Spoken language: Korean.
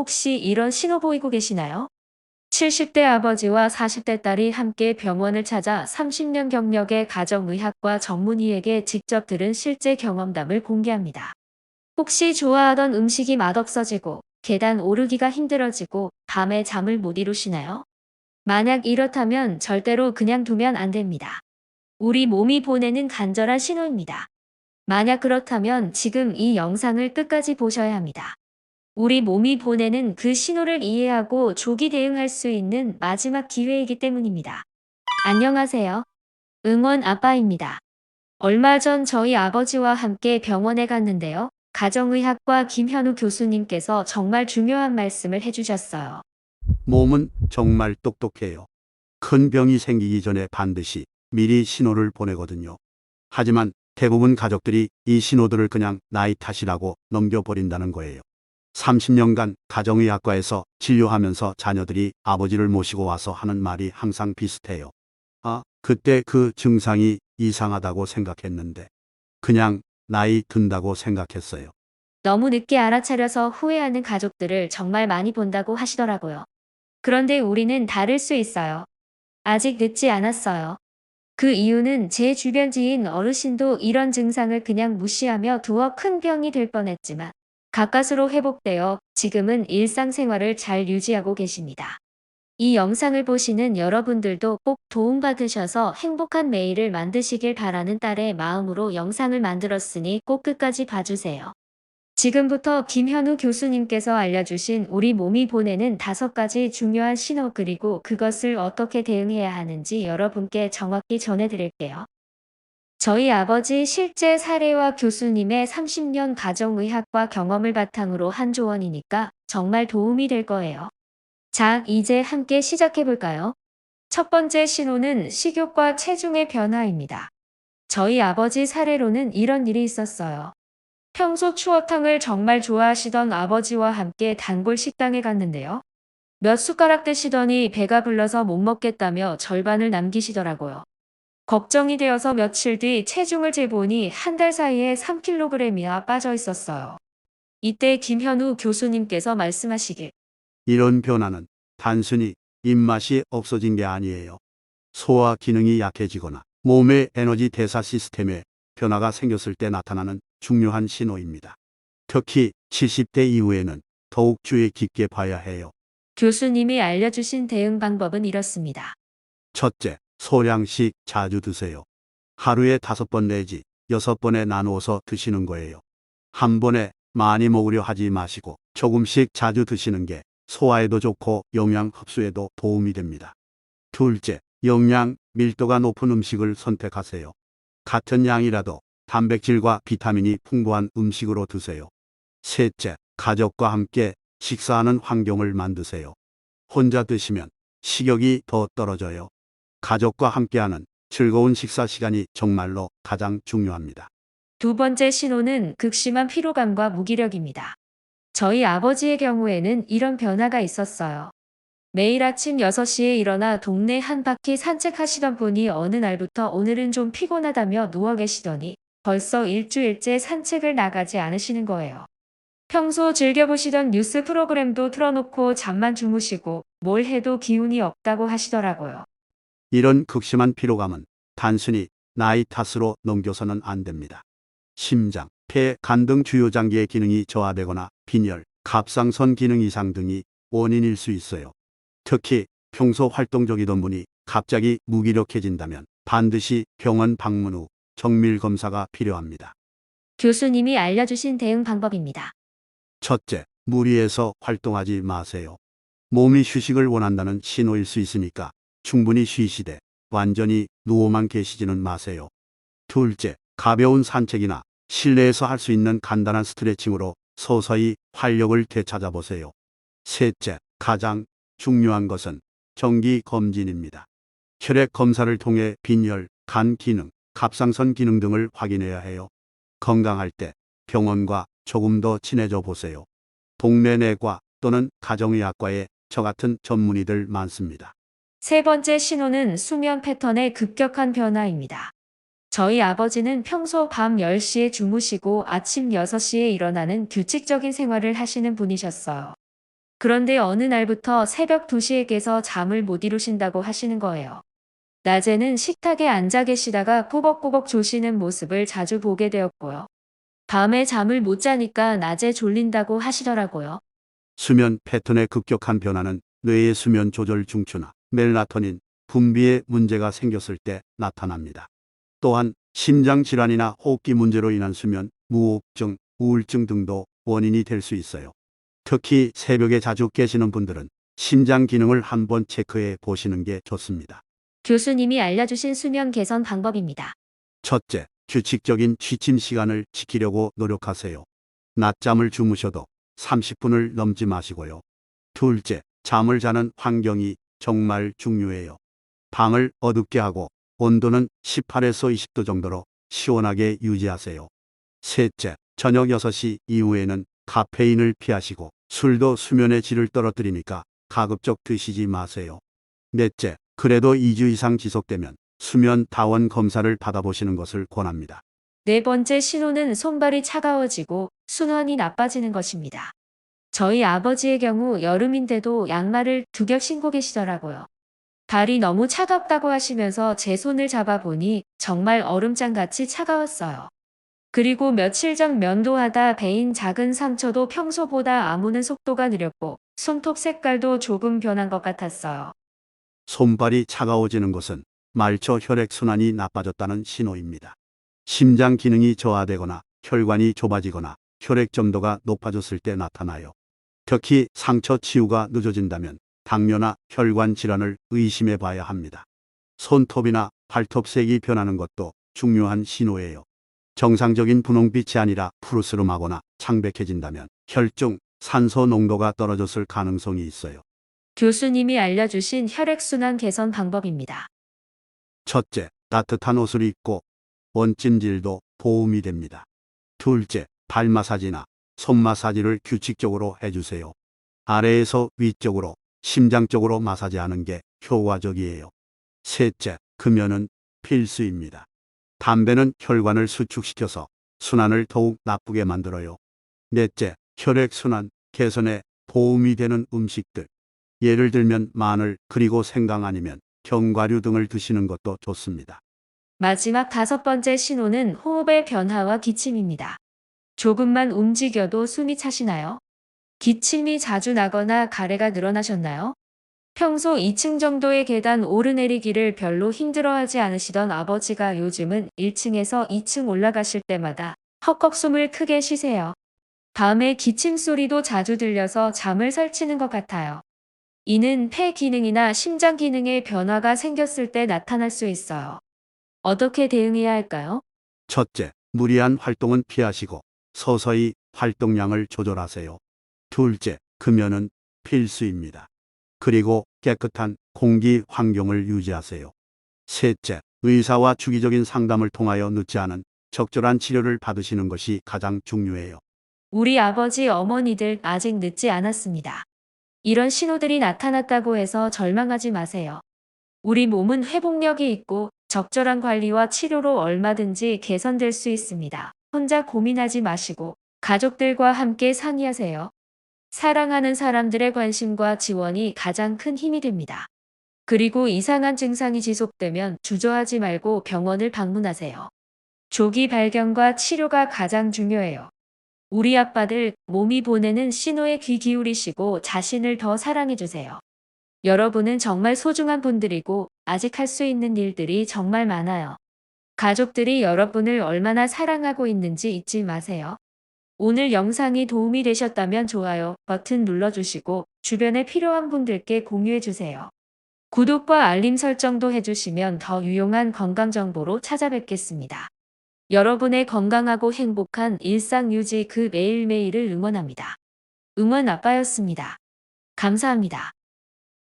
혹시 이런 신호 보이고 계시나요? 70대 아버지와 40대 딸이 함께 병원을 찾아 30년 경력의 가정의학과 전문의에게 직접 들은 실제 경험담을 공개합니다. 혹시 좋아하던 음식이 맛없어지고 계단 오르기가 힘들어지고 밤에 잠을 못 이루시나요? 만약 이렇다면 절대로 그냥 두면 안 됩니다. 우리 몸이 보내는 간절한 신호입니다. 만약 그렇다면 지금 이 영상을 끝까지 보셔야 합니다. 우리 몸이 보내는 그 신호를 이해하고 조기 대응할 수 있는 마지막 기회이기 때문입니다. 안녕하세요. 응원 아빠입니다. 얼마 전 저희 아버지와 함께 병원에 갔는데요. 가정의학과 김현우 교수님께서 정말 중요한 말씀을 해주셨어요. 몸은 정말 똑똑해요. 큰 병이 생기기 전에 반드시 미리 신호를 보내거든요. 하지만 대부분 가족들이 이 신호들을 그냥 나이 탓이라고 넘겨버린다는 거예요. 30년간 가정의학과에서 진료하면서 자녀들이 아버지를 모시고 와서 하는 말이 항상 비슷해요. 아, 그때 그 증상이 이상하다고 생각했는데 그냥 나이 든다고 생각했어요. 너무 늦게 알아차려서 후회하는 가족들을 정말 많이 본다고 하시더라고요. 그런데 우리는 다를 수 있어요. 아직 늦지 않았어요. 그 이유는 제 주변 지인 어르신도 이런 증상을 그냥 무시하며 두어 큰 병이 될 뻔했지만 가까스로 회복되어 지금은 일상생활을 잘 유지하고 계십니다. 이 영상을 보시는 여러분들도 꼭 도움받으셔서 행복한 매일을 만드시길 바라는 딸의 마음으로 영상을 만들었으니 꼭 끝까지 봐주세요. 지금부터 김현우 교수님께서 알려주신 우리 몸이 보내는 다섯 가지 중요한 신호 그리고 그것을 어떻게 대응해야 하는지 여러분께 정확히 전해드릴게요. 저희 아버지 실제 사례와 교수님의 30년 가정의학과 경험을 바탕으로 한 조언이니까 정말 도움이 될 거예요. 자, 이제 함께 시작해볼까요? 첫 번째 신호는 식욕과 체중의 변화입니다. 저희 아버지 사례로는 이런 일이 있었어요. 평소 추어탕을 정말 좋아하시던 아버지와 함께 단골 식당에 갔는데요. 몇 숟가락 드시더니 배가 불러서 못 먹겠다며 절반을 남기시더라고요. 걱정이 되어서 며칠 뒤 체중을 재보니 한 달 사이에 3kg이나 빠져 있었어요. 이때 김현우 교수님께서 말씀하시길 이런 변화는 단순히 입맛이 없어진 게 아니에요. 소화 기능이 약해지거나 몸의 에너지 대사 시스템에 변화가 생겼을 때 나타나는 중요한 신호입니다. 특히 70대 이후에는 더욱 주의 깊게 봐야 해요. 교수님이 알려주신 대응 방법은 이렇습니다. 첫째, 소량씩 자주 드세요. 하루에 다섯 번 내지 여섯 번에 나누어서 드시는 거예요. 한 번에 많이 먹으려 하지 마시고 조금씩 자주 드시는 게 소화에도 좋고 영양 흡수에도 도움이 됩니다. 둘째, 영양 밀도가 높은 음식을 선택하세요. 같은 양이라도 단백질과 비타민이 풍부한 음식으로 드세요. 셋째, 가족과 함께 식사하는 환경을 만드세요. 혼자 드시면 식욕이 더 떨어져요. 가족과 함께하는 즐거운 식사 시간이 정말로 가장 중요합니다. 두 번째 신호는 극심한 피로감과 무기력입니다. 저희 아버지의 경우에는 이런 변화가 있었어요. 매일 아침 6시에 일어나 동네 한 바퀴 산책하시던 분이 어느 날부터 오늘은 좀 피곤하다며 누워 계시더니 벌써 일주일째 산책을 나가지 않으시는 거예요. 평소 즐겨보시던 뉴스 프로그램도 틀어놓고 잠만 주무시고 뭘 해도 기운이 없다고 하시더라고요. 이런 극심한 피로감은 단순히 나이 탓으로 넘겨서는 안 됩니다. 심장, 폐, 간 등 주요 장기의 기능이 저하되거나 빈혈, 갑상선 기능 이상 등이 원인일 수 있어요. 특히 평소 활동적이던 분이 갑자기 무기력해진다면 반드시 병원 방문 후 정밀 검사가 필요합니다. 교수님이 알려주신 대응 방법입니다. 첫째, 무리해서 활동하지 마세요. 몸이 휴식을 원한다는 신호일 수 있으니까 충분히 쉬시되 완전히 누워만 계시지는 마세요. 둘째, 가벼운 산책이나 실내에서 할 수 있는 간단한 스트레칭으로 서서히 활력을 되찾아 보세요. 셋째, 가장 중요한 것은 정기 검진입니다. 혈액 검사를 통해 빈혈, 간 기능, 갑상선 기능 등을 확인해야 해요. 건강할 때 병원과 조금 더 친해져 보세요. 동네 내과 또는 가정의학과에 저 같은 전문의들 많습니다. 세 번째 신호는 수면 패턴의 급격한 변화입니다. 저희 아버지는 평소 밤 10시에 주무시고 아침 6시에 일어나는 규칙적인 생활을 하시는 분이셨어요. 그런데 어느 날부터 새벽 2시에 깨서 잠을 못 이루신다고 하시는 거예요. 낮에는 식탁에 앉아 계시다가 꾸벅꾸벅 조시는 모습을 자주 보게 되었고요. 밤에 잠을 못 자니까 낮에 졸린다고 하시더라고요. 수면 패턴의 급격한 변화는 뇌의 수면 조절 중추나 멜라토닌 분비에 문제가 생겼을 때 나타납니다. 또한 심장 질환이나 호흡기 문제로 인한 수면 무호흡증, 우울증 등도 원인이 될 수 있어요. 특히 새벽에 자주 깨시는 분들은 심장 기능을 한번 체크해 보시는 게 좋습니다. 교수님이 알려주신 수면 개선 방법입니다. 첫째, 규칙적인 취침 시간을 지키려고 노력하세요. 낮잠을 주무셔도 30분을 넘지 마시고요. 둘째, 잠을 자는 환경이 정말 중요해요. 방을 어둡게 하고 온도는 18에서 20도 정도로 시원하게 유지하세요. 셋째, 저녁 6시 이후에는 카페인을 피하시고 술도 수면의 질을 떨어뜨리니까 가급적 드시지 마세요. 넷째, 그래도 2주 이상 지속되면 수면 다원 검사를 받아보시는 것을 권합니다. 네 번째 신호는 손발이 차가워지고 순환이 나빠지는 것입니다. 저희 아버지의 경우 여름인데도 양말을 두 겹 신고 계시더라고요. 발이 너무 차갑다고 하시면서 제 손을 잡아보니 정말 얼음장 같이 차가웠어요. 그리고 며칠 전 면도하다 베인 작은 상처도 평소보다 아무는 속도가 느렸고 손톱 색깔도 조금 변한 것 같았어요. 손발이 차가워지는 것은 말초 혈액 순환이 나빠졌다는 신호입니다. 심장 기능이 저하되거나 혈관이 좁아지거나 혈액 점도가 높아졌을 때 나타나요. 특히 상처 치유가 늦어진다면 당뇨나 혈관 질환을 의심해 봐야 합니다. 손톱이나 발톱색이 변하는 것도 중요한 신호예요. 정상적인 분홍빛이 아니라 푸르스름하거나 창백해진다면 혈중 산소 농도가 떨어졌을 가능성이 있어요. 교수님이 알려주신 혈액순환 개선 방법입니다. 첫째, 따뜻한 옷을 입고 원찜질도 도움이 됩니다. 둘째, 발 마사지나 손 마사지를 규칙적으로 해주세요. 아래에서 위쪽으로, 심장 쪽으로 마사지하는 게 효과적이에요. 셋째, 금연은 필수입니다. 담배는 혈관을 수축시켜서 순환을 더욱 나쁘게 만들어요. 넷째, 혈액순환 개선에 도움이 되는 음식들. 예를 들면 마늘 그리고 생강 아니면 견과류 등을 드시는 것도 좋습니다. 마지막 다섯 번째 신호는 호흡의 변화와 기침입니다. 조금만 움직여도 숨이 차시나요? 기침이 자주 나거나 가래가 늘어나셨나요? 평소 2층 정도의 계단 오르내리기를 별로 힘들어하지 않으시던 아버지가 요즘은 1층에서 2층 올라가실 때마다 헉헉 숨을 크게 쉬세요. 밤에 기침 소리도 자주 들려서 잠을 설치는 것 같아요. 이는 폐 기능이나 심장 기능에 변화가 생겼을 때 나타날 수 있어요. 어떻게 대응해야 할까요? 첫째, 무리한 활동은 피하시고 서서히 활동량을 조절하세요. 둘째, 금연은 필수입니다. 그리고 깨끗한 공기 환경을 유지하세요. 셋째, 의사와 주기적인 상담을 통하여 늦지 않은 적절한 치료를 받으시는 것이 가장 중요해요. 우리 아버지 어머니들 아직 늦지 않았습니다. 이런 신호들이 나타났다고 해서 절망하지 마세요. 우리 몸은 회복력이 있고 적절한 관리와 치료로 얼마든지 개선될 수 있습니다. 혼자 고민하지 마시고 가족들과 함께 상의하세요. 사랑하는 사람들의 관심과 지원이 가장 큰 힘이 됩니다. 그리고 이상한 증상이 지속되면 주저하지 말고 병원을 방문하세요. 조기 발견과 치료가 가장 중요해요. 우리 아빠들 몸이 보내는 신호에 귀 기울이시고 자신을 더 사랑해주세요. 여러분은 정말 소중한 분들이고 아직 할 수 있는 일들이 정말 많아요. 가족들이 여러분을 얼마나 사랑하고 있는지 잊지 마세요. 오늘 영상이 도움이 되셨다면 좋아요 버튼 눌러주시고 주변에 필요한 분들께 공유해주세요. 구독과 알림 설정도 해주시면 더 유용한 건강정보로 찾아뵙겠습니다. 여러분의 건강하고 행복한 일상 유지 그 매일매일을 응원합니다. 응원 아빠였습니다. 감사합니다.